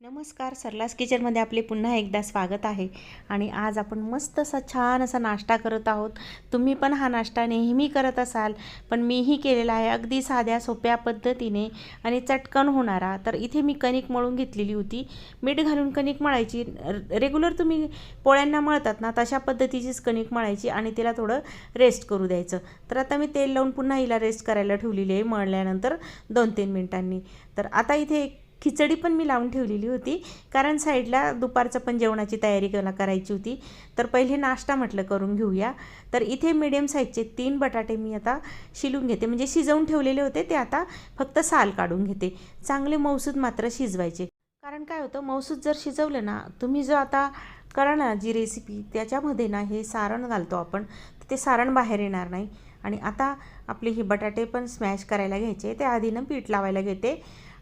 नमस्कार सरलास किचनमध्ये आपले पुन्हा एकदा स्वागत आहे. आणि आज आपण मस्त असा छान असा नाश्ता करत आहोत. तुम्ही पण हा नाश्ता नेहमी करत असाल पण मीही केलेला आहे अगदी साध्या सोप्या पद्धतीने आणि चटकन होणारा. तर इथे मी कणिक मळून घेतलेली होती. मीठ घालून कणिक मळायची. रेग्युलर तुम्ही पोळ्यांना मळतात ना तशा पद्धतीचीच कणिक मळायची आणि तिला थोडं रेस्ट करू द्यायचं. तर आता मी तेल लावून पुन्हा हिला रेस्ट करायला ठेवलेली आहे मळल्यानंतर दोन तीन मिनिटांनी. तर आता इथे एक खिचडी पण मी लावून ठेवलेली होती. कारण साईडला दुपारचं पण जेवणाची तयारी मला करायची होती. तर पहिले नाश्ता म्हटलं करून घेऊया. तर इथे मिडियम साईजचे तीन बटाटे मी आता शिलून घेते. म्हणजे शिजवून ठेवलेले होते ते आता फक्त साल काढून घेते. चांगले मौसूद मात्र शिजवायचे. कारण काय होतं मौसूद जर शिजवलं ना तुम्ही जो आता करा ना जी रेसिपी त्याच्यामध्ये ना हे सारण घालतो आपण तर ते सारण बाहेर येणार नाही. आणि आता आपले हे बटाटे पण स्मॅश करायला घ्यायचे. ते आधीनं पीठ लावायला घेते.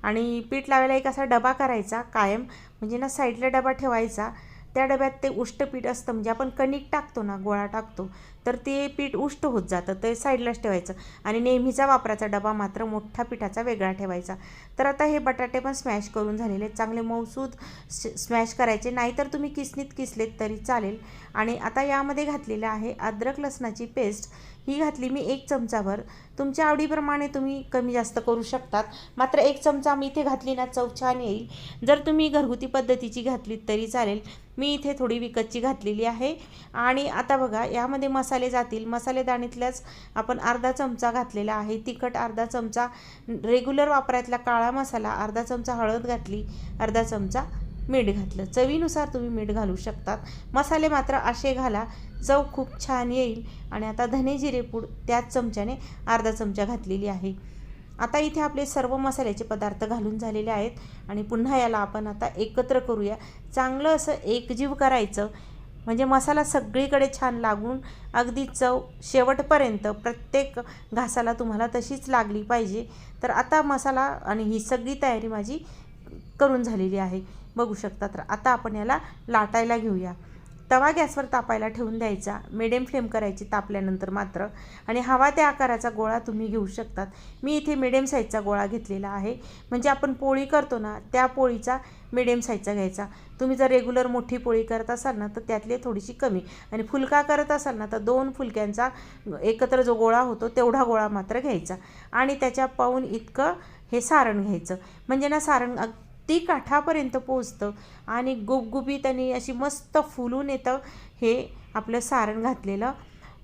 आणि पीठ लावायला एक असा डबा करायचा कायम. म्हणजे ना साईडला डबा ठेवायचा. त्या डब्यात ते उष्ट पीठ असतं म्हणजे आपण कणिक टाकतो ना गोळा टाकतो तर ते पीठ उष्ट होत जातं ते साईडलाच ठेवायचं. आणि नेहमीचा वापराचा डबा मात्र मोठा पिठाचा वेगळा ठेवायचा. तर आता हे बटाटे पण स्मॅश करून झालेले चांगले मौसूद स्मॅश करायचे नाहीतर तुम्ही किसनीत किसलेत तरी चालेल. आणि आता यामध्ये घातलेलं आहे अद्रक लसणाची पेस्ट. ही घातली मी एक चमचाभर. तुमच्या आवडीप्रमाणे तुम्ही कमी जास्त करू शकतात. मात्र एक चमचा मी इथे घातली ना चव छान येईल. जर तुम्ही घरगुती पद्धतीची घातलीत तरी चालेल. मी इथे थोडी विकतची घातलेली आहे. आणि आता बघा यामध्ये मसाले जातील. मसालेदाणीतल्याच आपण अर्धा चमचा घातलेला आहे. तिखट अर्धा चमचा रेग्युलर वापरातला काळा मसाला अर्धा चमचा हळद घातली अर्धा चमचा मीठ घातलं. चवीनुसार तुम्ही मीठ घालू शकतात. मसाले मात्र असे घाला चव खूप छान येईल. आणि आता धने जिरेपूड त्याच चमच्याने अर्धा चमचा घातलेली आहे. आता इथे आपले सर्व मसाल्याचे पदार्थ घालून झालेले आहेत आणि पुन्हा याला आपण आता एकत्र करूया. चांगलं असं एकजीव करायचं. म्हणजे मसाला सगळीकडे छान लागून अगदी चव शेवटपर्यंत प्रत्येक घासाला तुम्हाला तशीच लागली पाहिजे. तर आता मसाला आणि ही सगळी तयारी माझी करून झालेली आहे. बघू शकता तर आता आपण याला लाटायला घेऊया. तवा गॅसवर तापायला ठेवून द्यायचा. मिडियम फ्लेम करायची तापल्यानंतर मात्र. आणि हवा त्या आकाराचा गोळा तुम्ही घेऊ शकतात. मी इथे मिडियम साईजचा गोळा घेतलेला आहे. म्हणजे आपण पोळी करतो ना त्या पोळीचा मिडियम साईजचा घ्यायचा. तुम्ही जर रेग्युलर मोठी पोळी करत असाल ना तर त्यातली थोडीशी कमी. आणि फुलका करत असाल ना तर दोन फुलक्यांचा एकत्र जो गोळा होतो तेवढा गोळा मात्र घ्यायचा. आणि त्याच्या पाऊन इतकं हे सारण घ्यायचं. म्हणजे ना सारण ती काठापर्यंत पोचतं आणि गुबगुबीत आणि अशी मस्त फुलून येतं हे आपलं सारण घातलेलं.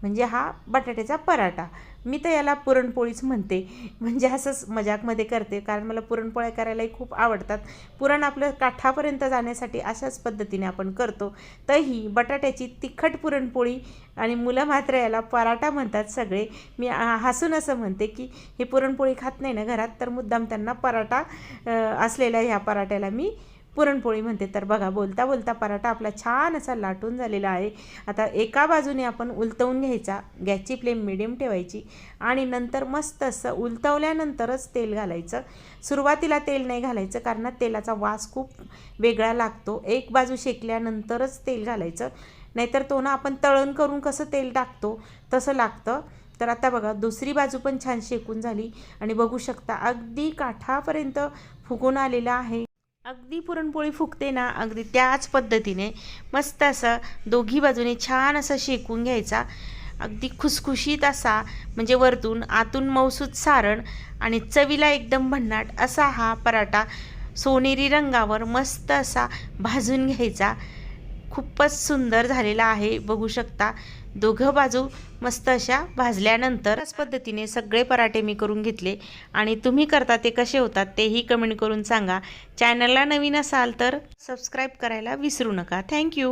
म्हणजे हा बटाट्याचा पराठा. मी तर याला पुरणपोळीच म्हणते. म्हणजे असंच मजाकमध्ये करते कारण मला पुरणपोळ्या करायलाही खूप आवडतात. पुरण आपलं काठापर्यंत जाण्यासाठी अशाच पद्धतीने आपण करतो. तर ही बटाट्याची तिखट पुरणपोळी आणि मुलं मात्र याला पराठा म्हणतात सगळे. मी हसून असं म्हणते की हे पुरणपोळी खात नाही ना घरात? तर मुद्दाम त्यांना पराठा असलेल्या ह्या पराठ्याला मी पुरणपोळी म्हणते. तर बघा बोलता बोलता पराठा आपला छान असा लाटून झालेला आहे. आता एका बाजूने आपण उलटवून घ्यायचा गॅसची फ्लेम मिडियम ठेवायची आणि नंतर मस्त असं उलटवल्यानंतरच तेल घालायचं. सुरुवातीला तेल नाही घालायचं कारण तेलाचा वास खूप वेगळा लागतो. एक बाजू शेकल्यानंतरच तेल घालायचं. नाहीतर तो ना आपण तळण करून कसं तेल टाकतो तसं लागतं. तर आता बघा दुसरी बाजू पण छान शेकून झाली आणि बघू शकता अगदी काठापर्यंत फुगून आलेला आहे. अगदी पुरणपोळी फुगते ना अगदी त्याच पद्धतीने मस्त असं दोघी बाजूने छान असं शेकून घ्यायचा. अगदी खुसखुशीत असा म्हणजे वरतून आतून मौसूद सारण आणि चवीला एकदम भन्नाट असा हा पराठा सोनेरी रंगावर मस्त असा भाजून घ्यायचा. खूपच सुंदर झालेला आहे. बघू शकता दोघं बाजू मस्त अशा भाजल्यानंतर त्याच पद्धतीने सगळे पराठे मी करून घेतले. आणि तुम्ही करता ते कसे होतात तेही कमेंट करून सांगा. चॅनलला नवीन असाल तर सबस्क्राईब करायला विसरू नका. थँक्यू